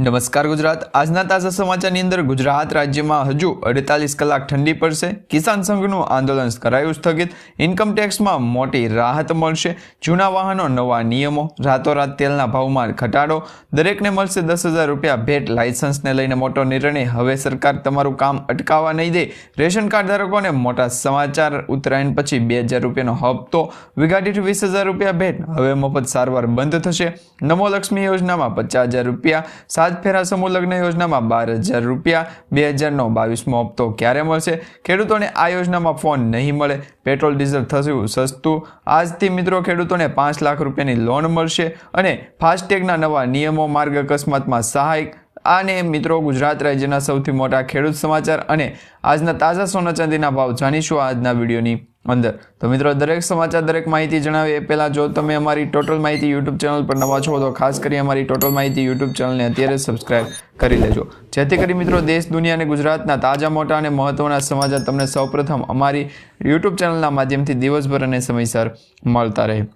નમસ્કાર ગુજરાત. આજના તાજા સમાચારની અંદર ગુજરાત રાજ્યમાં હજુ અડતાલીસ કલાક ઠંડી પડશે. કિસાન સંઘનું આંદોલન કરાયું સ્થગિત. ઇન્કમ ટેક્સમાં મોટી રાહત મળશે. જૂના વાહનો, નવા નિયમો, રાતોરાત તેલના ભાવમાં ઘટાડો. દરેકને મળશે દસ હજાર રૂપિયા ભેટ. લાયસન્સને લઈને મોટો નિર્ણય. હવે સરકાર તમારું કામ અટકાવવા નહીં દે. રેશન કાર્ડ ધારકોને મોટા સમાચાર. ઉત્તરાયણ પછી બે હજાર રૂપિયાનો હપ્તો. વિઘાટીઠ વીસ હજાર રૂપિયા ભેટ. હવે મફત સારવાર બંધ થશે. નમો લક્ષ્મી યોજનામાં પચાસ હજાર રૂપિયા. ફેરા સમૂહ લગ્ન યોજનામાં બાર હજાર રૂપિયા, બે હજારનો બાવીસમો હપ્તો ક્યારે મળશે? ખેડૂતોને આ યોજનામાં ફોન નહીં મળે. પેટ્રોલ, ડીઝલ થશું સસ્તું. આજથી મિત્રો ખેડૂતોને પાંચ લાખ રૂપિયાની લોન મળશે અને ફાસ્ટેગના નવા નિયમો માર્ગ અકસ્માતમાં સહાય આને મિત્રો ગુજરાત રાજ્યના સૌથી મોટા ખેડૂત સમાચાર અને આજના તાજા સોના ચાંદીના ભાવ જાણીશું આજના વિડીયોની. અંદર તો મિત્રો, દરેક સમાચાર, દરેક માહિતી જણાવે એ પહેલાં જો તમે અમારી ટોટલ માહિતી યુટ્યુબ ચેનલ પર નવા છો, તો ખાસ કરી અમારી ટોટલ માહિતી યુટ્યુબ ચેનલને અત્યારે સબસ્ક્રાઇબ કરી લેજો. જેથી કરી મિત્રો, દેશ, દુનિયા અને ગુજરાતના તાજા, મોટા અને મહત્વના સમાચાર તમને સૌપ્રથમ અમારી યુટ્યુબ ચેનલના માધ્યમથી દિવસભર અને સમયસર મળતા રહે.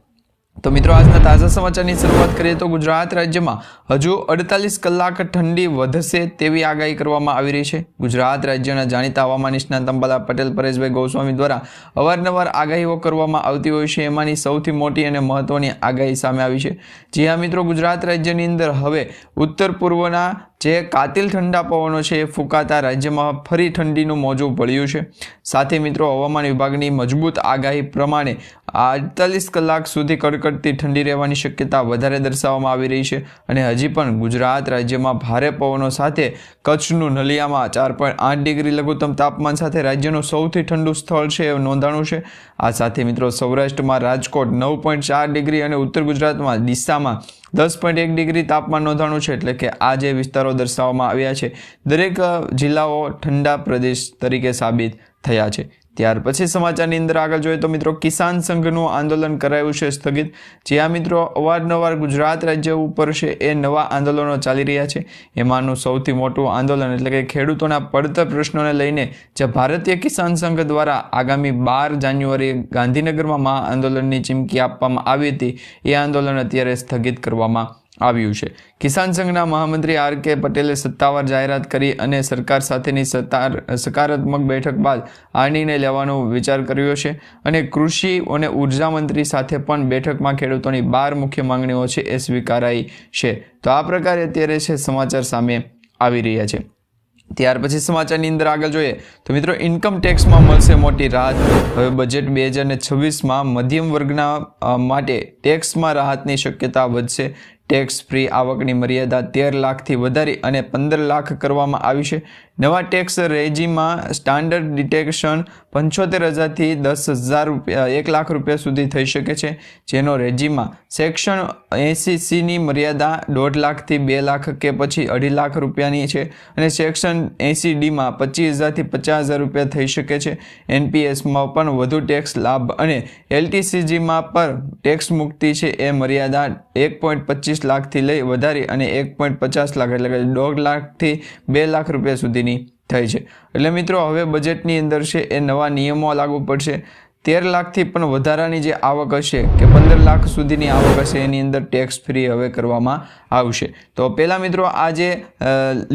તો મિત્રો, આજના તાજા સમાચારની શરૂઆત કરીએ તો ગુજરાત રાજ્યમાં હજુ અડતાલીસ કલાક ઠંડી વધશે તેવી આગાહી કરવામાં આવી રહી છે. ગુજરાત રાજ્યના જાણીતા હવામાન નિષ્ણાત અંબાલા પટેલ, પરેશભાઈ ગોસ્વામી દ્વારા અવારનવાર આગાહીઓ કરવામાં આવતી હોય છે. એમાંની સૌથી મોટી અને મહત્વની આગાહી સામે આવી છે. જી હા મિત્રો, ગુજરાત રાજ્યની અંદર હવે ઉત્તર પૂર્વના જે કાતિલ ઠંડા પવનો છે એ ફૂંકાતા રાજ્યમાં ફરી ઠંડીનું મોજું પડ્યું છે. સાથે મિત્રો, હવામાન વિભાગની મજબૂત આગાહી પ્રમાણે અડતાલીસ કલાક સુધી કડકડતી ઠંડી રહેવાની શક્યતા વધારે દર્શાવવામાં આવી રહી છે અને હજી પણ ગુજરાત રાજ્યમાં ભારે પવનો સાથે કચ્છનું નલિયામાં ચાર પોઈન્ટ આઠ ડિગ્રી લઘુત્તમ તાપમાન સાથે રાજ્યનું સૌથી ઠંડુ સ્થળ છે એ નોંધાણું છે. આ સાથે મિત્રો સૌરાષ્ટ્રમાં રાજકોટ નવ પોઈન્ટ ચાર ડિગ્રી અને ઉત્તર ગુજરાતમાં ડીસામાં દસ પોઈન્ટ એક ડિગ્રી તાપમાન નોંધાણું છે એટલે કે આ જે વિસ્તારો દર્શાવવામાં આવ્યા છે, દરેક જિલ્લાઓ ઠંડા પ્રદેશ તરીકે સાબિત થયા છે. ત્યાર પછી સમાચારની અંદર આગળ જોઈએ તો મિત્રો કિસાન સંઘનું આંદોલન કરાયું છે સ્થગિત. જ્યાં મિત્રો અવારનવાર ગુજરાત રાજ્ય ઉપર છે એ નવા આંદોલનો ચાલી રહ્યા છે. એમાંનું સૌથી મોટું આંદોલન એટલે કે ખેડૂતોના પડતર પ્રશ્નોને લઈને જે ભારતીય કિસાન સંઘ દ્વારા આગામી બાર જાન્યુઆરીએ ગાંધીનગરમાં મહા આંદોલનની ચીમકી આપવામાં આવી હતી, એ આંદોલન અત્યારે સ્થગિત કરવામાં આવ્યું છે. કિસાન સંઘના મહામંત્રી આર કે પટેલે સત્તાવાર જાહેરાત કરી અને સરકાર સાથેની સત્તાર, સકારાત્મક બેઠક બાદ આ નિર્ણય લેવાનો વિચાર કર્યો છે અને કૃષિ અને ઊર્જા મંત્રી સાથે પણ બેઠકમાં ખેડૂતોની બાર મુખ્ય માંગણીઓ છે એ સ્વીકારાઈ છે. તો આ પ્રકારે અત્યારે છે સમાચાર સામે આવી રહ્યા છે. ત્યાર પછી સમાચારની અંદર આગળ જોઈએ તો મિત્રો ઇન્કમ ટેક્સમાં મળશે મોટી રાહત. હવે બજેટ બે હજાર છવ્વીસમાં મધ્યમ વર્ગના માટે ટેક્સમાં રાહતની શક્યતા વધશે. ટેક્સ ફ્રી આવકની મર્યાદા તેર લાખથી વધારી અને પંદર લાખ કરવામાં આવી છે. નવા ટેક્સ રેજીમાં સ્ટાન્ડર્ડ ડિટેક્શન પંચોતેર હજારથી દસ હજાર રૂપિયા, એક લાખ રૂપિયા સુધી થઈ શકે છે, જેનો રેજીમાં સેક્શન એંસીસીની મર્યાદા દોઢ લાખથી બે લાખ કે પછી અઢી લાખ રૂપિયાની છે અને સેક્શન એંસી ડીમાં પચીસ હજારથી પચાસ હજાર રૂપિયા થઈ શકે છે. એનપીએસમાં પણ વધુ ટેક્સ લાભ અને એલટીસીજીમાં પર ટેક્સ મુક્તિ છે. એ મર્યાદા એક પોઈન્ટ પચીસ લાખથી લઈ વધારી અને એક પોઈન્ટ પચાસ લાખ એટલે કે દોઢ લાખથી બે લાખ રૂપિયા સુધીની થઈ છે. એટલે મિત્રો, હવે બજેટની અંદર છે એ નવા નિયમો લાગુ પડશે. તેર લાખથી પણ વધારાની જે આવક હશે કે પંદર લાખ સુધીની આવક હશે, એની અંદર ટેક્સ ફ્રી હવે કરવામાં આવશે. તો પહેલાં મિત્રો, આ જે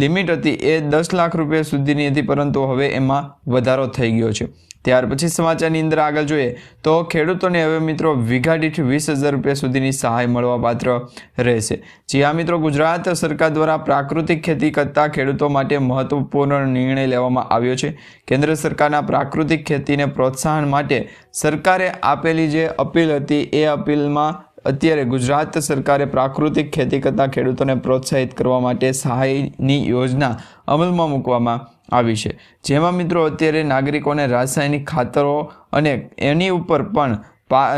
લિમિટ હતી એ દસ લાખ રૂપિયા સુધીની હતી, પરંતુ હવે એમાં વધારો થઈ ગયો છે. ત્યાર પછી સમાચારની અંદર આગળ જોઈએ તો ખેડૂતોને હવે મિત્રો વીઘા દીઠ વીસ હજાર રૂપિયા સુધીની સહાય મળવા પાત્ર રહેશે. જી હા મિત્રો, ગુજરાત સરકાર દ્વારા પ્રાકૃતિક ખેતી કરતા ખેડૂતો માટે મહત્વપૂર્ણ નિર્ણય લેવામાં આવ્યો છે. કેન્દ્ર સરકારના પ્રાકૃતિક ખેતીને પ્રોત્સાહન માટે સરકારે આપેલી જે અપીલ હતી એ અપીલમાં અત્યારે ગુજરાત સરકારે પ્રાકૃતિક ખેતી કરતા ખેડૂતોને પ્રોત્સાહિત કરવા માટે સહાયની યોજના અમલમાં મૂકવામાં આવી છે. જેમાં મિત્રો અત્યારે નાગરિકોને રાસાયણિક ખાતરો અને એની ઉપર પણ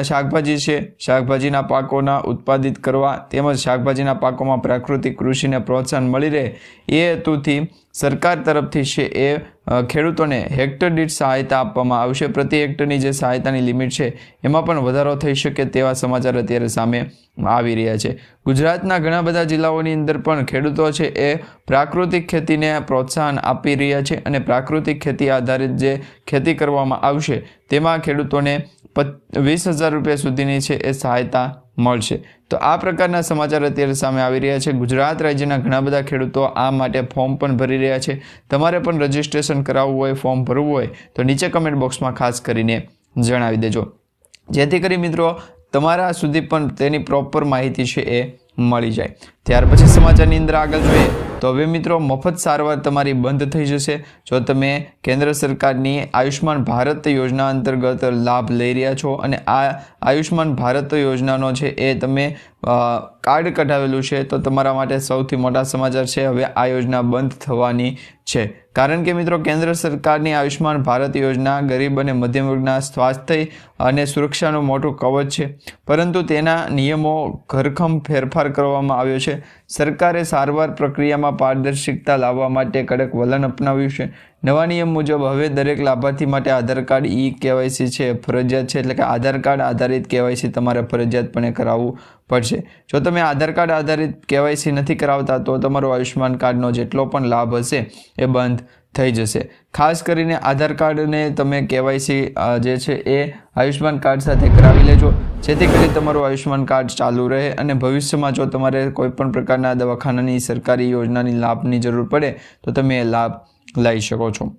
શાકભાજી છે. શાકભાજીના પાકોના ઉત્પાદિત કરવા તેમજ શાકભાજીના પાકોમાં પ્રાકૃતિક કૃષિને પ્રોત્સાહન મળી રહે એ હેતુથી સરકાર તરફથી છે એ ખેડૂતોને હેક્ટર દીઠ સહાયતા આપવામાં આવશે. પ્રતિ હેક્ટરની જે સહાયતાની લિમિટ છે, એમાં પણ વધારો થઈ શકે તેવા સમાચાર અત્યારે સામે આવી રહ્યા છે. ગુજરાતના ઘણા બધા જિલ્લાઓની અંદર પણ ખેડૂતો છે એ પ્રાકૃતિક ખેતીને પ્રોત્સાહન આપી રહ્યા છે અને પ્રાકૃતિક ખેતી આધારિત જે ખેતી કરવામાં આવશે, તેમાં ખેડૂતોને વીસ હજાર રૂપિયા સુધીની છે એ સહાયતા મળશે. તો આ પ્રકારના સમાચાર અત્યારે સામે આવી રહ્યા છે. ગુજરાત રાજ્યના ઘણા બધા ખેડૂતો આ માટે ફોર્મ પણ ભરી રહ્યા છે. તમારે પણ રજિસ્ટ્રેશન કરાવવું હોય, ફોર્મ ભરવું હોય, તો નીચે કમેન્ટ બોક્સમાં ખાસ કરીને જણાવી દેજો. જેથી કરી મિત્રો, તમારા સુધી પણ તેની પ્રોપર માહિતી છે એ મળી જાય. ત્યાર પછી સમાચારની અંદર આગળ જોઈએ તો હવે મિત્રો મફત સારવાર તમારી બંધ થઈ જશે. જો તમે કેન્દ્ર સરકારની આયુષ્માન ભારત યોજના અંતર્ગત લાભ લઈ રહ્યા છો અને આ આયુષ્માન ભારત યોજનાનો છે એ તમે કાર્ડ કઢાવેલું છે તો તમારા માટે સૌથી મોટા સમાચાર છે. હવે આ યોજના બંધ થવાની છે. કારણ કે મિત્રો, કેન્દ્ર સરકારની આયુષ્માન ભારત યોજના ગરીબ અને મધ્યમ વર્ગના સ્વાસ્થ્ય અને સુરક્ષાનું મોટું કવચ છે. પરંતુ તેના નિયમો ઘરખમ ફેરફાર કરવામાં આવ્યો છે. સરકારે સારવાર પ્રક્રિયામાં પારદર્શિકતા લાવવા માટે કડક વલણ અપનાવ્યું છે. નવા નિયમ મુજબ હવે દરેક લાભાર્થી માટે આધાર કાર્ડ ઈ કેવાયસી છે, ફરજિયાત છે એટલે કે આધાર કાર્ડ આધારિત કેવાયસી તમારે ફરજિયાતપણે કરાવવું પડશે. જો તમે આધાર કાર્ડ આધારિત કેવાયસી નથી કરાવતા, તો તમારો આયુષ્માન કાર્ડનો જેટલો પણ લાભ હશે, એ બંધ થઈ જશે. ખાસ કરીને આધાર કાર્ડને તમે કેવાયસી જે છે એ આયુષ્માન કાર્ડ સાથે કરાવી લેજો, જેથી કરી તમારું આયુષ્માન કાર્ડ ચાલુ રહે અને ભવિષ્યમાં જો તમારે કોઈપણ પ્રકારના દવાખાનાની, સરકારી યોજનાની લાભની જરૂર પડે, તો તમે એ લાભ લઈ શકો છો.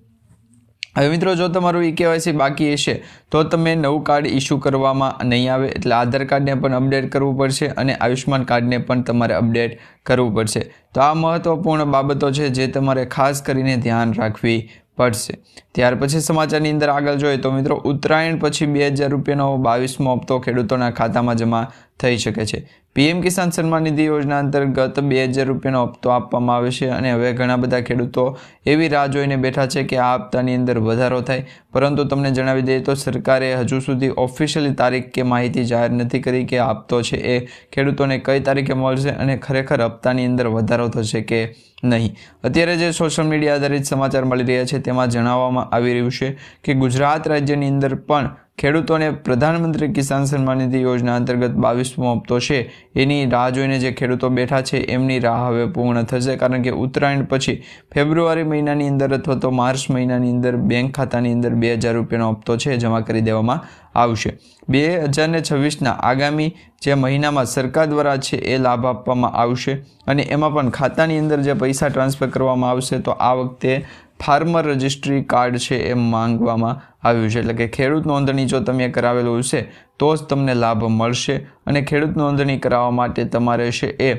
હવે મિત્રો, જો તમારું ઈ કેવાયસી બાકી હશે, તો તમે નવું કાર્ડ ઇસ્યુ કરવામાં નહીં આવે, એટલે આધાર કાર્ડને પણ અપડેટ કરવું પડશે અને આયુષ્માન કાર્ડને પણ તમારે અપડેટ કરવું પડશે. તો આ મહત્વપૂર્ણ બાબતો છે જે તમારે ખાસ કરીને ધ્યાન રાખવી પડશે. ત્યાર પછી સમાચારની અંદર આગળ જોઈએ તો મિત્રો, ઉત્તરાયણ પછી બે હજાર રૂપિયાનો બાવીસમો હપ્તો ખેડૂતોના ખાતામાં જમા થઈ શકે છે. પીએમ કિસાન સન્માન નિધિ યોજના અંતર્ગત બે હજાર રૂપિયાનો હપ્તો આપવામાં આવે છે અને હવે ઘણા બધા ખેડૂતો એવી રાહ જોઈને બેઠા છે કે આ હપ્તાની અંદર વધારો થાય. પરંતુ તમને જણાવી દઈએ તો સરકારે હજુ સુધી ઓફિશિયલી તારીખ કે માહિતી જાહેર નથી કરી કે આ હપ્તો છે એ ખેડૂતોને કઈ તારીખે મળશે અને ખરેખર હપ્તાની અંદર વધારો થશે કે નહીં. અત્યારે જે સોશિયલ મીડિયા આધારિત સમાચાર મળી રહ્યા છે તેમાં જણાવવામાં આવી રહ્યું છે કે ગુજરાત રાજ્યની અંદર પણ ખેડૂતોને પ્રધાનમંત્રી કિસાન સન્માન નિધિ યોજના અંતર્ગત બાવીસમો હપ્તો છે. એની રાહ જોઈને જે ખેડૂતો બેઠા છે, એમની રાહ હવે પૂર્ણ થશે કારણ કે ઉત્તરાયણ પછી ફેબ્રુઆરી મહિનાની અંદર અથવા તો માર્ચ મહિનાની અંદર બેંક ખાતાની અંદર બે હજાર રૂપિયાનો હપ્તો છે, જમા કરી દેવામાં આવશે. બે હજારને છવ્વીસના આગામી જે મહિનામાં સરકાર દ્વારા છે, એ લાભ આપવામાં આવશે અને એમાં પણ ખાતાની અંદર જે પૈસા ટ્રાન્સફર કરવામાં આવશે, તો આ વખતે ફાર્મર રજિસ્ટ્રી કાર્ડ છે એ માંગવામાં આવ્યું છે. એટલે કે ખેડૂત નોંધણી જો તમે કરાવેલું હશે, તો જ તમને લાભ મળશે અને ખેડૂત નોંધણી કરાવવા માટે તમારે છે એ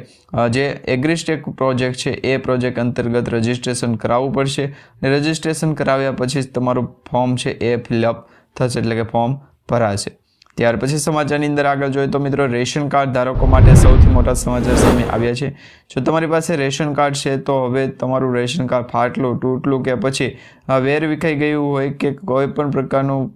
જે એગ્રીસ્ટેક પ્રોજેક્ટ છે, એ પ્રોજેક્ટ અંતર્ગત રજિસ્ટ્રેશન કરાવવું પડશે. અને રજિસ્ટ્રેશન કરાવ્યા પછી જ તમારું ફોર્મ છે એ ફિલઅપ થશે, એટલે કે ફોર્મ ભરાશે. ત્યાર પછી સમાચારની અંદર આગળ જોઈએ તો મિત્રો રેશન કાર્ડ ધારકો માટે સૌથી મોટા સમાચાર સામે આવ્યા છે. જો તમારી પાસે રેશન કાર્ડ છે તો હવે તમારું રેશન કાર્ડ ફાટલું, તૂટલું કે પછી વેર વિખાઈ ગયું હોય કે કોઈ પણ પ્રકારનું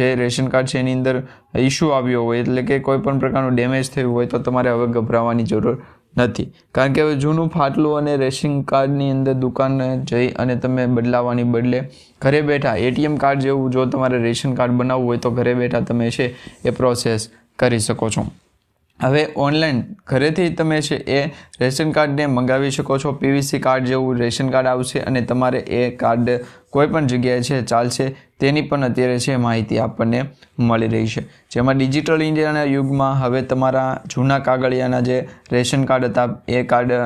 જે રેશન કાર્ડ છે એની અંદર ઇશ્યુ આવ્યો હોય એટલે કે કોઈ પણ પ્રકારનું ડેમેજ થયું હોય તો તમારે હવે ગભરાવાની જરૂર નથી. કારણ કે હવે જૂનું ફાટલું અને રેશન કાર્ડની અંદર દુકાને જઈ અને તમે બદલાવાની બદલે ઘરે બેઠા એટીએમ કાર્ડ જેવું જો તમારે રેશન કાર્ડ બનાવવું હોય તો ઘરે બેઠા તમે છે એ પ્રોસેસ કરી શકો છો. હવે ઓનલાઈન ઘરેથી તમે છે એ રેશન કાર્ડને મંગાવી શકો છો, પીવીસી કાર્ડ જેવું રેશન કાર્ડ આવશે અને તમારે એ કાર્ડ કોઈ પણ જગ્યાએ છે ચાલશે તેની પણ અત્યારે છે માહિતી આપણને મળી રહી છે. જેમાં ડિજિટલ ઇન્ડિયાના યુગમાં હવે તમારા જૂના કાગળિયાના જે રેશન કાર્ડ હતા, એ કાર્ડ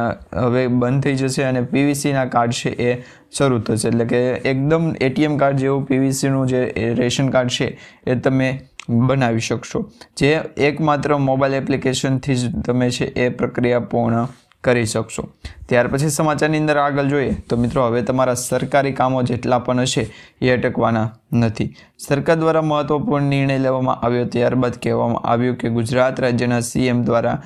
હવે બંધ થઈ જશે અને પીવીસીના કાર્ડ છે એ શરૂ થશે. એટલે કે એકદમ એટીએમ કાર્ડ જેવું પીવીસીનું જે રેશન કાર્ડ છે એ તમે બનાવી શકશો. જે એકમાત્ર મોબાઈલ એપ્લિકેશનથી જ તમે છે એ પ્રક્રિયા પૂર્ણ કરી શકશો. ત્યાર પછી સમાચારની અંદર આગળ જોઈએ તો મિત્રો હવે તમારા સરકારી કામો જેટલા પણ હશે એ અટકવાના નથી. સરકાર દ્વારા મહત્વપૂર્ણ નિર્ણય લેવામાં આવ્યો ત્યારબાદ કહેવામાં આવ્યું કે ગુજરાત રાજ્યના સીએમ દ્વારા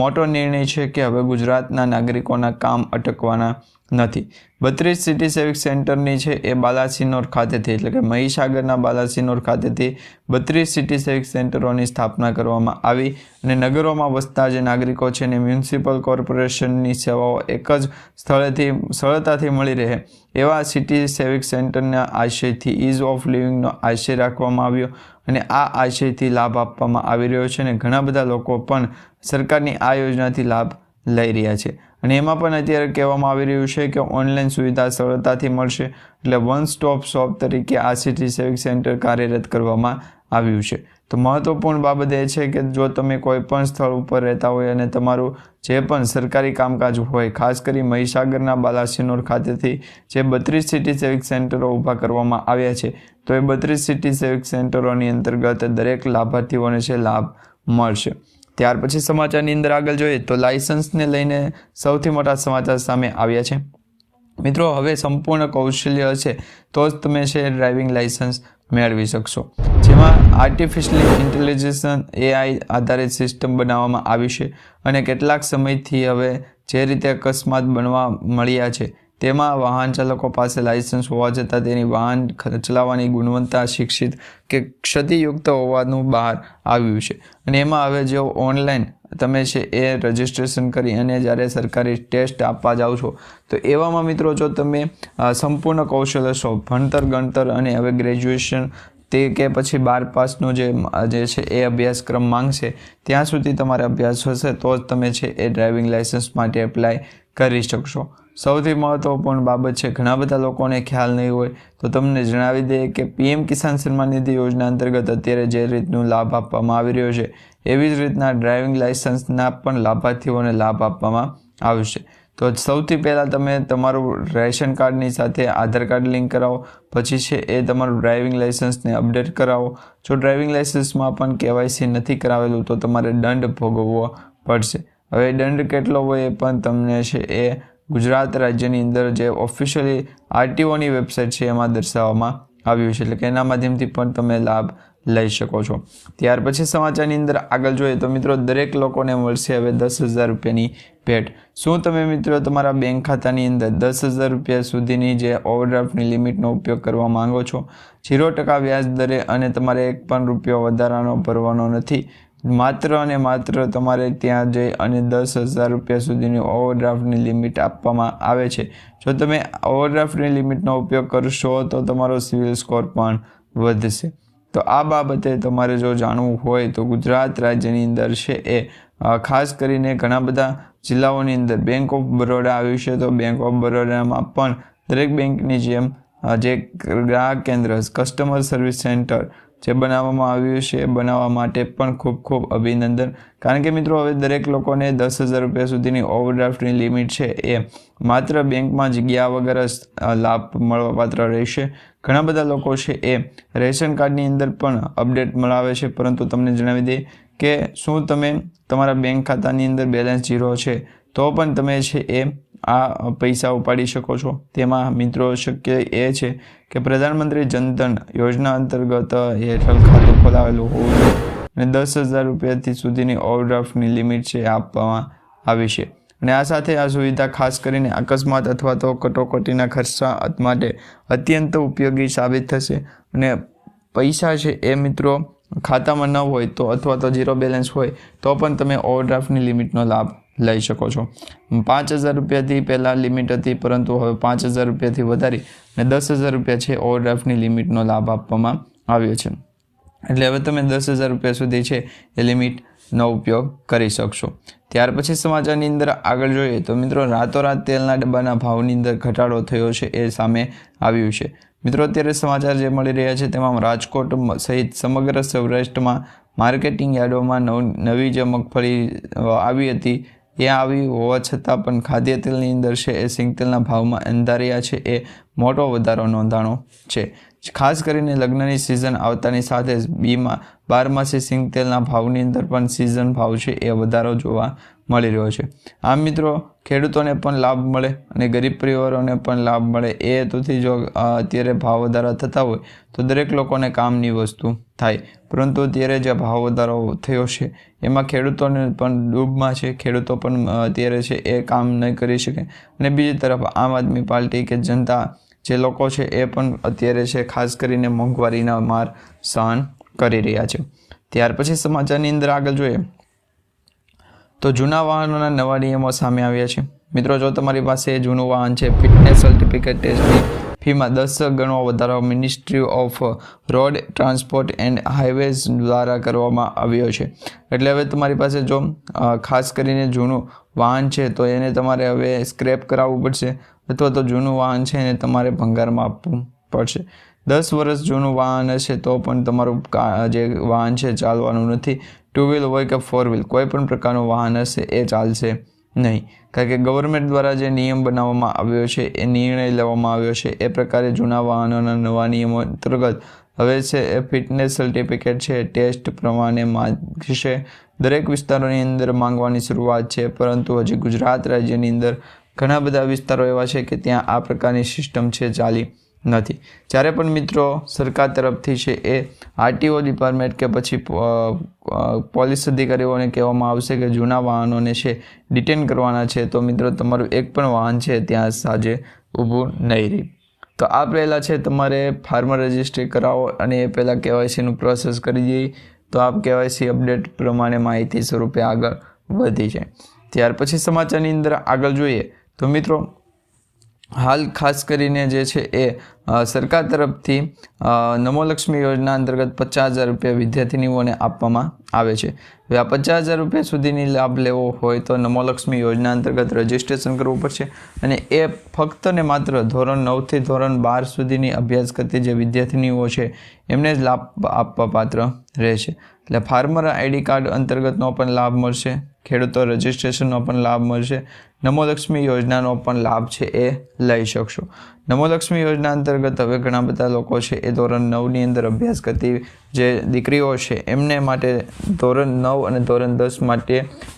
મોટો નિર્ણય છે કે હવે ગુજરાતના નાગરિકોના કામ અટકવાના નથી. બત્રીસ સિટી સેવિક સેન્ટરની છે એ બાલાસિનોર ખાતેથી, એટલે કે મહીસાગરના બાલાસિનોર ખાતેથી બત્રીસ સિટી સેવિક સેન્ટરોની સ્થાપના કરવામાં આવી અને નગરોમાં વસતા જે નાગરિકો છે એને મ્યુનિસિપલ કોર્પોરેશનની સેવાઓ એક જ સ્થળેથી સરળતાથી મળી રહે. એવા સિટી સેવિક સેન્ટરના આશયથી ઇઝ ઓફ લિવિંગનો આશય રાખવામાં આવ્યો અને આ આશયથી લાભ આપવામાં આવી રહ્યો છે અને ઘણા બધા લોકો પણ સરકારની આ યોજનાથી લાભ લઈ રહ્યા છે. અને એમાં પણ અત્યારે કહેવામાં આવી રહ્યું છે કે ઓનલાઈન સુવિધા સરળતાથી મળશે એટલે વન સ્ટોપ શોપ તરીકે આ સિટી સેવિક સેન્ટર કાર્યરત કરવામાં આવ્યું છે. તો મહત્વપૂર્ણ બાબત એ છે કે જો તમે કોઈ પણ સ્થળ ઉપર રહેતા હોય અને તમારું જે પણ સરકારી કામકાજ હોય, ખાસ કરી મહીસાગરના બાલાસિનોર ખાતેથી જે બત્રીસ સિટી સેવિક સેન્ટરો ઊભા કરવામાં આવ્યા છે, તો એ બત્રીસ સિટી સેવિક સેન્ટરોની અંતર્ગત દરેક લાભાર્થીઓને છે લાભ મળશે. ત્યાર પછી સમાચારની અંદર આગળ જોઈએ તો લાયસન્સને લઈને સૌથી મોટા સમાચાર સામે આવ્યા છે. મિત્રો, હવે સંપૂર્ણ કૌશલ્ય હશે તો જ તમે છે ડ્રાઇવિંગ લાયસન્સ મેળવી શકશો. જેમાં આર્ટિફિશિયલ ઇન્ટેલિજન્સ એઆઈ આધારિત સિસ્ટમ બનાવવામાં આવી છે અને કેટલાક સમયથી હવે જે રીતે અકસ્માત બનવા મળ્યા છે તેમાં વાહન ચાલકો પાસે લાયસન્સ હોવા છતાં તેની વાહન ચલાવવાની ગુણવત્તા શિક્ષિત કે ક્ષતિયુક્ત હોવાનું બહાર આવ્યું છે. અને એમાં હવે જેઓ ઓનલાઈન તમે છે એ રજિસ્ટ્રેશન કરી અને જ્યારે સરકારી ટેસ્ટ આપવા જાઓ છો, તો એવામાં મિત્રો જો તમે સંપૂર્ણ કૌશલ્ય છો ભણતર, ગણતર અને હવે ગ્રેજ્યુએશન તે કે પછી બાર પાસનો જે જે છે એ અભ્યાસક્રમ માંગશે, ત્યાં સુધી તમારે અભ્યાસ હશે તો જ તમે છે એ ડ્રાઇવિંગ લાઇસન્સ માટે એપ્લાય કરી શકશો. સૌથી મહત્વપૂર્ણ બાબત છે, ઘણા બધા લોકોને ખ્યાલ નહીં હોય, તો તમને જણાવી દઈએ કે પીએમ કિસાન સન્માન નિધિ યોજના અંતર્ગત અત્યારે જે રીતનું લાભ આપવામાં આવી રહ્યો છે, એવી જ રીતના ડ્રાઇવિંગ લાઇસન્સના પણ લાભાર્થીઓને લાભ આપવામાં આવશે તો સૌથી પહેલાં તમે તમારું રેશન કાર્ડની સાથે આધાર કાર્ડ લિંક કરાવો, પછી છે એ તમારું ડ્રાઇવિંગ લાઇસન્સને અપડેટ કરાવો. જો ડ્રાઇવિંગ લાઇસન્સમાં પણ કેવાયસી નથી કરાવેલું, તો તમારે દંડ ભોગવવો પડશે. હવે દંડ કેટલો હોય એ પણ તમને છે એ ગુજરાત રાજ્યની અંદર જે ઓફિશિયલી આરટીઓની વેબસાઇટ છે એમાં દર્શાવવામાં આવ્યું છે. એટલે કે એના માધ્યમથી પણ તમે લાભ લઈ શકો છો. ત્યાર પછી સમાચારની અંદર આગળ જોઈએ તો મિત્રો દરેક લોકોને મળશે હવે દસ હજાર રૂપિયાની ભેટ. શું તમે મિત્રો તમારા બેંક ખાતાની અંદર દસ હજાર રૂપિયા સુધીની જે ઓવરડ્રાફ્ટની લિમિટનો ઉપયોગ કરવા માંગો છો? ઝીરો ટકા વ્યાજ દરે અને તમારે એક પણ રૂપિયો વધારાનો ભરવાનો નથી. માત્ર અને માત્ર તમારે ત્યાં જઈ અને દસ હજાર રૂપિયા સુધીની ઓવરડ્રાફ્ટની લિમિટ આપવામાં આવે છે. જો તમે ઓવરડ્રાફ્ટની લિમિટનો ઉપયોગ કરશો તો તમારો સિવિલ સ્કોર પણ વધશે. તો આ બાબતે તમારે જો જાણવું હોય તો ગુજરાત રાજ્યની અંદર છે એ ખાસ કરીને ઘણા બધા જિલ્લાઓની અંદર બેંક ઓફ બરોડા આવ્યું છે. તો બેંક ઓફ બરોડામાં પણ દરેક બેંકની જેમ જે ગ્રાહક કેન્દ્ર કસ્ટમર સર્વિસ સેન્ટર જે બનાવવામાં આવ્યું છે બનાવવા માટે પણ ખૂબ ખૂબ અભિનંદન. કારણ કે મિત્રો, હવે દરેક લોકોને દસ હજાર રૂપિયા સુધીની ઓવરડ્રાફ્ટની લિમિટ છે, એ માત્ર બેંકમાં જગ્યા વગર જ લાભ મળવાપાત્ર રહેશે. ઘણા બધા લોકો છે, એ રેશન કાર્ડની અંદર પણ અપડેટ મળાવે છે. પરંતુ તમને જણાવી દઈએ કે શું તમે તમારા બેંક ખાતાની અંદર બેલેન્સ ઝીરો છે, તો પણ તમે છે, એ આ પૈસા ઉપાડી શકો છો. તેમાં મિત્રો શક્ય એ છે કે પ્રધાનમંત્રી જનધન યોજના અંતર્ગત હેઠળ ખાતું ખોલાવેલું હોવું અને દસ હજાર રૂપિયાથી સુધીની ઓવરડ્રાફ્ટની લિમિટ છે આપવામાં આવી છે. અને આ સાથે આ સુવિધા ખાસ કરીને અકસ્માત અથવા તો કટોકટીના ખર્ચા માટે અત્યંત ઉપયોગી સાબિત થશે. અને પૈસા છે એ મિત્રો ખાતામાં ન હોય તો અથવા તો ઝીરો બેલેન્સ હોય તો પણ તમે ઓવરડ્રાફ્ટની લિમિટનો લાભ લઈ શકો છો. પાંચ હજાર રૂપિયાથી પહેલાં લિમિટ હતી, પરંતુ હવે પાંચ હજાર રૂપિયાથી વધારી અને દસ હજાર રૂપિયા છે ઓવરડ્રાફ્ટની લિમિટનો લાભ આપવામાં આવ્યો છે. એટલે હવે તમે દસ હજાર રૂપિયા સુધી છે એ લિમિટનો ઉપયોગ કરી શકશો. ત્યાર પછી સમાચારની અંદર આગળ જોઈએ તો મિત્રો રાતોરાત તેલના ડબ્બાના ભાવની અંદર ઘટાડો થયો છે એ સામે આવ્યું છે. મિત્રો અત્યારે સમાચાર જે મળી રહ્યા છે તેમાં રાજકોટ સહિત સમગ્ર સૌરાષ્ટ્રમાં માર્કેટિંગ યાર્ડોમાં નવ નવી જે મગફળી આવી હતી એ આવી હોવા છતાં પણ ખાદ્ય તેલની અંદર છે એ સિંગતેલના ભાવમાં અંધારિયા છે. એ મોટો વધારો નોંધાણો છે. ખાસ કરીને લગ્નની સિઝન આવતાની સાથે જ બીમાં બારમાસી સિંગતેલના ભાવની અંદર પણ સિઝન ભાવ છે એ વધારો જોવા મળી રહ્યો છે. આમ મિત્રો, ખેડૂતોને પણ લાભ મળે અને ગરીબ પરિવારોને પણ લાભ મળે એ હેતુથી જો અત્યારે ભાવ વધારા થતા હોય, તો દરેક લોકોને કામની વસ્તુ થાય. પરંતુ અત્યારે જે ભાવ વધારો થયો છે, એમાં ખેડૂતોને પણ ડૂબમાં છે, ખેડૂતો પણ અત્યારે છે, એ કામ નહીં કરી શકે. અને બીજી તરફ આમ આદમી પાર્ટી કે જનતા જે લોકો છે, એ પણ અત્યારે છે, ખાસ કરીને મોંઘવારીના માર સહન કરી રહ્યા છે. ત્યાર પછી સમાચારની અંદર આગળ જોઈએ. તો જૂના વાહનોના નવા નિયમો સામે આવ્યા છે. મિત્રો, જો તમારી પાસે જૂનું વાહન છે, ફિટનેસ સર્ટિફિકેટ ટેસ્ટની ફીમાં દસ ગણો વધારો Ministry of Road Transport and Highways દ્વારા કરવામાં આવ્યો છે. એટલે હવે તમારી પાસે જો ખાસ કરીને જૂનું વાહન છે, તો એને તમારે હવે સ્ક્રેપ કરાવવું પડશે અથવા તો જૂનું વાહન છે, એને તમારે ભંગારમાં આપવું પડશે. દસ વર્ષ જૂનું વાહન હશે તો પણ તમારું જે વાહન છે, ચાલવાનું નથી. ટુ વ્હીલ હોય કે ફોર વ્હીલ કોઈ પણ પ્રકારનું વાહન હશે, એ ચાલશે નહીં. કારણ કે ગવર્મેન્ટ દ્વારા જે નિયમ બનાવવામાં આવ્યો છે, એ નિર્ણય લેવામાં આવ્યો છે, એ પ્રકારે જૂના વાહનોના નવા નિયમો અંતર્ગત હવે છે, એ ફિટનેસ સર્ટિફિકેટ છે ટેસ્ટ પ્રમાણે માગશે. દરેક વિસ્તારોની અંદર માંગવાની શરૂઆત છે, પરંતુ હજી ગુજરાત રાજ્યની અંદર ઘણા બધા વિસ્તારો એવા છે કે ત્યાં આ પ્રકારની સિસ્ટમ છે ચાલી. નથી. જ્યારે પણ મિત્રો સરકાર તરફથી છે એ આરટીઓ ડિપાર્ટમેન્ટ કે પછી પોલીસ અધિકારીઓને કહેવામાં આવશે કે જૂના વાહનોને છે ડિટેન કરવાના છે, તો મિત્રો તમારું એક પણ વાહન છે ત્યાં સાંજે ઊભું નહીં રહે. તો આ પહેલાં છે તમારે ફાર્મર રજિસ્ટ્રી કરાવો અને એ પહેલાં કેવાયસીનું પ્રોસેસ કરી દઈએ તો આપ કેવાયસી અપડેટ પ્રમાણે માહિતી સ્વરૂપે આગળ વધી જાય. ત્યાર પછી સમાચારની અંદર આગળ જોઈએ. તો મિત્રો હાલ ખાસ કરીને જે છે એ સરકાર તરફથી નમોલક્ષ્મી યોજના અંતર્ગત પચાસ હજાર રૂપિયા વિદ્યાર્થીનીઓને આપવામાં આવે છે. હવે આ પચાસ હજાર રૂપિયા સુધીની લાભ લેવો હોય તો નમોલક્ષ્મી યોજના અંતર્ગત રજિસ્ટ્રેશન કરવું પડશે અને એ ફક્ત ને માત્ર ધોરણ નવથી ધોરણ બાર સુધીની અભ્યાસ કરતી જે વિદ્યાર્થીનીઓ છે, એમને જ લાભ આપવા પાત્ર રહેશે એટલે ફાર્મર આઈડી કાર્ડ અંતર્ગતનો પણ લાભ મળશે, ખેડૂતો રજિસ્ટ્રેશનનો પણ લાભ મળશે નમોલક્ષ્મી યોજનાનો પણ લાભ છે એ લઈ શકશો. નમોલક્ષ્મી યોજના અંતર્ગત હવે ઘણા બધા લોકો છે એ ધોરણ નવની અંદર અભ્યાસ કરતી જે દીકરીઓ છે એમને માટે ધોરણ નવ અને ધોરણ દસ માટે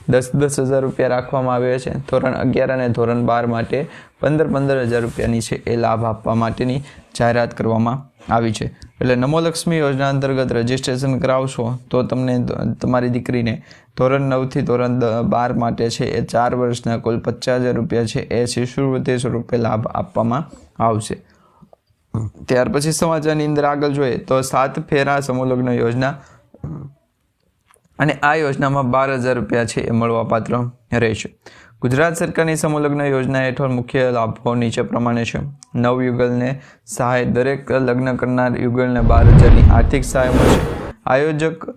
દસ દસ હજાર રૂપિયા રાખવામાં આવ્યા છે. ધોરણ અગિયાર અને ધોરણ બાર માટે પંદર પંદર હજાર રૂપિયાની છે એ લાભ આપવા માટેની જાહેરાત કરવામાં આવી છે. એટલે નમોલક્ષ્મી યોજના અંતર્ગત રજિસ્ટ્રેશન કરાવશો તો તમને તમારી દીકરીને ધોરણ નવથી ધોરણ બાર માટે છે એ ચાર વર્ષના કુલ પચાસ હજાર રૂપિયા છે. એ શિષ્યવૃત્તિ સ્વરૂપે લાભ આપવામાં આવશે. ત્યાર પછી સમાચારની અંદર આગળ જોઈએ તો સાત ફેરા સમૂહલગ્ન યોજના અને આ યોજનામાં બાર હજાર રૂપિયા છે એ મળવાપાત્ર રહેશે. ગુજરાત સરકારની સમૂહલગ્ન યોજના હેઠળ મુખ્ય લાભો નીચે પ્રમાણે છે. નવયુગલને સહાય દરેક લગ્ન કરનાર યુગલને બાર હજારની આર્થિક સહાય મળશે આયોજક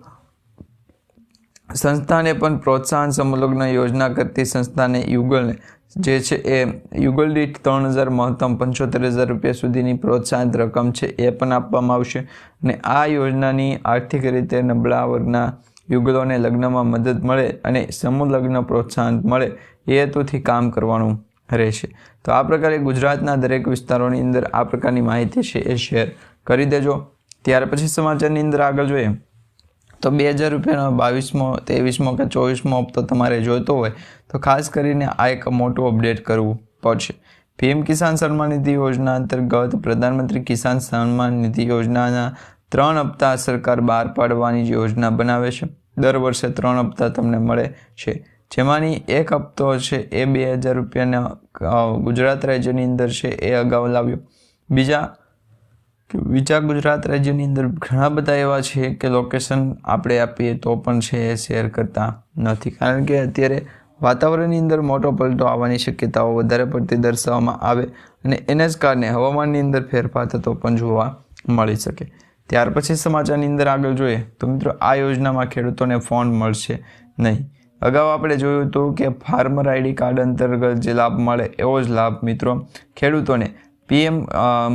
સંસ્થાને પણ પ્રોત્સાહન સમલગ્ન યોજના કરતી સંસ્થાને યુગલને, જે છે એ યુગલ દીઠ ત્રણ હજાર મહત્તમ પંચોતેર હજાર રૂપિયા સુધીની પ્રોત્સાહિત રકમ છે એ પણ આપવામાં આવશે. અને આ યોજનાની આર્થિક રીતે નબળા વર્ગના યુગલોને લગ્નમાં મદદ મળે અને સમૂહ લગ્ન પ્રોત્સાહન મળે એ હેતુથી કામ કરવાનું રહેશે. તો આ પ્રકારે ગુજરાતના દરેક વિસ્તારોની અંદર આ પ્રકારની માહિતી છે એ શેર કરી દેજો. ત્યાર પછી સમાચારની અંદર આગળ જોઈએ. તો બે હજાર રૂપિયાનો બાવીસમો, ત્રેવીસમો કે ચોવીસમો હપ્તો તમારે જોઈતો હોય તો ખાસ કરીને આ એક મોટું અપડેટ કરવું પડશે. પીએમ કિસાન સન્માન નિધિ યોજના અંતર્ગત પ્રધાનમંત્રી કિસાન સન્માન નિધિ યોજનાના ત્રણ હપ્તા સરકાર બહાર પાડવાની યોજના બનાવે છે. દર વર્ષે ત્રણ હપ્તા તમને મળે છે. જેમાંની એક હપ્તો છે એ બે હજાર રૂપિયાના ગુજરાત રાજ્યની અંદર છે એ અગાઉ લાવ્યો. બીજા બીજા ગુજરાત રાજ્યની અંદર ઘણા બધા એવા છે કે લોકેશન આપણે આપીએ તો પણ છે એ શેર કરતા નથી. કારણ કે અત્યારે વાતાવરણની અંદર મોટો પલટો આવવાની શક્યતાઓ વધારે પડતી દર્શાવવામાં આવે અને એને જ કારણે હવામાનની અંદર ફેરફાર થતો પણ જોવા મળી શકે. ત્યાર પછી સમાચારની અંદર આગળ જોઈએ તો મિત્રો આ યોજનામાં ખેડૂતોને ફોન મળશે નહીં. અગાઉ આપણે જોયું હતું કે ફાર્મર આઈડી કાર્ડ અંતર્ગત જે લાભ મળે એવો જ લાભ, મિત્રો. ખેડૂતોને પીએમ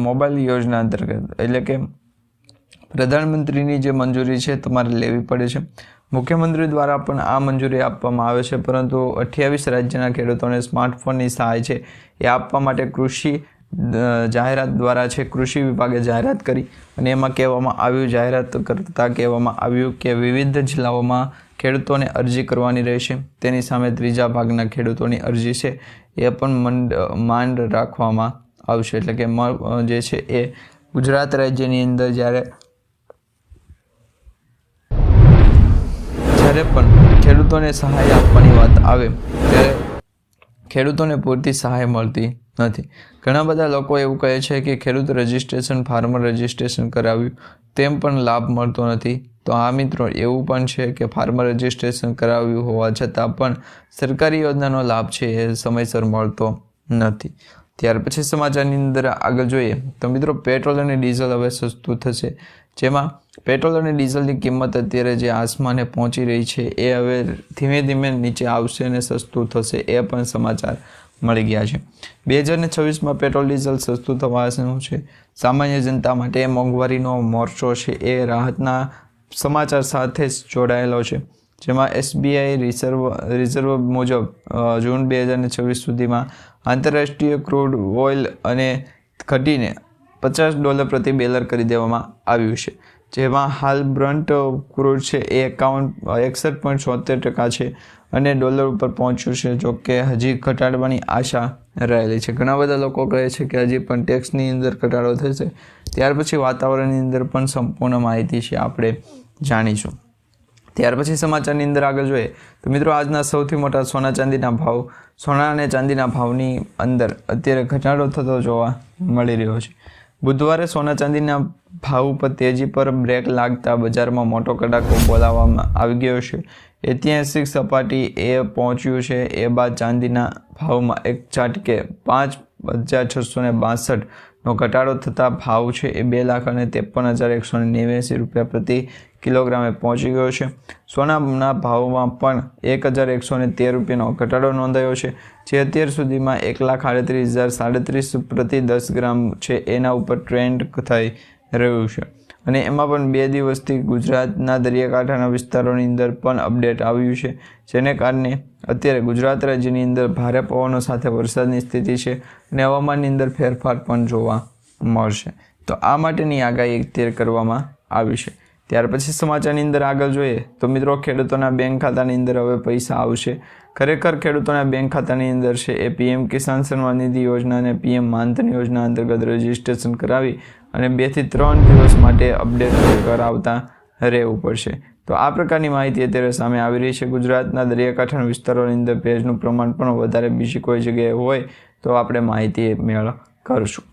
મોબાઈલ યોજના અંતર્ગત, એટલે કે પ્રધાનમંત્રીની જે મંજૂરી છે તમારે લેવી પડે છે. મુખ્યમંત્રી દ્વારા પણ આ મંજૂરી આપવામાં આવે છે, પરંતુ અઠ્યાવીસ રાજ્યના ખેડૂતોને સ્માર્ટફોનની સહાય છે એ આપવા માટે કૃષિ જાહેરાત દ્વારા છે, કૃષિ વિભાગે જાહેરાત કરી. અને એમાં કહેવામાં આવ્યું, જાહેરાત કરતાં કહેવામાં આવ્યું કે વિવિધ જિલ્લાઓમાં ખેડૂતોને અરજી કરવાની રહેશે. તેની સામે ત્રીજા ભાગના ખેડૂતોની અરજી છે. એ પણ મંડ, માંડ રાખવામાં આવશે. એટલે કે જે છે એ ગુજરાત રાજ્યની અંદર જ્યારે જ્યારે પણ ખેડૂતોને સહાય આપવાની વાત આવે, ત્યારે ખેડૂતોને પૂરતી સહાય મળતી નથી. ઘણા બધા લોકો એવું કહે છે કે ખેડૂત રજિસ્ટ્રેશન ફાર્મર રજિસ્ટ્રેશન કરાવ્યું, તેમ પણ લાભ મળતો નથી. તો આ મિત્રો એવું પણ છે કે ફાર્મર રજિસ્ટ્રેશન કરાવ્યું હોવા છતાં પણ સરકારી યોજનાનો લાભ છે એ સમયસર મળતો નથી. ત્યાર પછી સમાચારની અંદર આગળ જોઈએ, તો મિત્રો પેટ્રોલ અને ડીઝલ હવે સસ્તું થશે. જેમાં પેટ્રોલ અને ડીઝલની કિંમત અત્યારે જે આસમાને પહોંચી રહી છે એ હવે ધીમે ધીમે નીચે આવશે અને સસ્તું થશે એ પણ સમાચાર. મળી ગયા છે. બે હજાર ને છવ્વીસમાં પેટ્રોલ, ડીઝલ સસ્તું થવાનું છે. સામાન્ય જનતા માટે મોંઘવારીનો મોરચો છે એ રાહતના સમાચાર સાથે જ જોડાયેલો છે. જેમાં એસબીઆઈ રિઝર્વ રિઝર્વ મુજબ જૂન બે હજાર ને છવ્વીસ સુધીમાં આંતરરાષ્ટ્રીય ક્રૂડ ઓઇલ અને ઘટીને પચાસ ડોલર પ્રતિ બેલર કરી દેવામાં આવ્યું છે. જેમાં હાલ બ્રન્ટ ક્રૂડ છે એ એકાવન એકસઠ પોઈન્ટ છોતેર ટકા છે. અને ડોલર ઉપર પહોંચ્યું છે, જો કે હજી ઘટાડવાની આશા રહેલી છે. ઘણા બધા લોકો કહે છે કે હજી પણ ટેક્સની અંદર ઘટાડો થશે. ત્યાર પછી વાતાવરણની અંદર પણ સંપૂર્ણ માહિતી છે, આપણે જાણીશું. ત્યાર પછી સમાચારની અંદર આગળ જોઈએ, તો મિત્રો આજના સૌથી મોટા સોના ચાંદીના ભાવ, સોના અને ચાંદીના ભાવની અંદર અત્યારે ઘટાડો થતો જોવા મળી રહ્યો છે. બુધવારે સોના ચાંદીના ભાવ ઉપર તેજી પર બ્રેક લાગતા બજારમાં મોટો કડાકો બોલાવવામાં આવી ગયો છે. ઐતિહાસિક સપાટી એ પહોંચ્યું છે. એ બાદ ચાંદીના ભાવમાં એક ઝાટકે પાંચ હજાર છસો ને બાસઠનો ઘટાડો થતા ભાવ છે એ બે લાખ અને ત્રેપન હજાર એકસો નેવ્યાસી રૂપિયા પ્રતિ કિલોગ્રામે પહોંચી ગયો છે. સોનાના ભાવમાં પણ એક હજાર એકસો ને તેર રૂપિયાનો ઘટાડો નોંધાયો છે, જે અત્યાર સુધીમાં એક લાખ આડત્રીસ હજાર સાડત્રીસ પ્રતિ દસ ગ્રામ છે. એના ઉપર ટ્રેન્ડ થઈ રહ્યું છે. અને એમાં પણ બે દિવસથી ગુજરાતના દરિયાકાંઠાના વિસ્તારોની અંદર પણ અપડેટ આવ્યું છે. જેને કારણે અત્યારે ગુજરાત રાજ્યની અંદર ભારે પવનો સાથે વરસાદની સ્થિતિ છે અને હવામાનની અંદર ફેરફાર પણ જોવા મળશે. તો આ માટેની આગાહી અત્યારે કરવામાં આવી છે. ત્યાર પછી સમાચારની અંદર આગળ જોઈએ તો મિત્રો ખેડૂતોના બેંક ખાતાની અંદર હવે પૈસા આવશે. ખરેખર ખેડૂતોના બેંક ખાતાની અંદર છે એ પીએમ કિસાન સન્માન નિધિ યોજના અને પીએમ માનધન યોજના અંતર્ગત રજીસ્ટ્રેશન કરાવી અને બેથી ત્રણ દિવસ માટે અપડેટ કરાવતા રહેવું પડશે. તો આ પ્રકારની માહિતી અત્યારે સામે આવી રહી છે. ગુજરાતના દરિયાકાંઠાના વિસ્તારોની અંદર ભેજનું પ્રમાણ પણ વધારે બીજી કોઈ જગ્યાએ હોય તો આપણે માહિતી મેળ કરશું.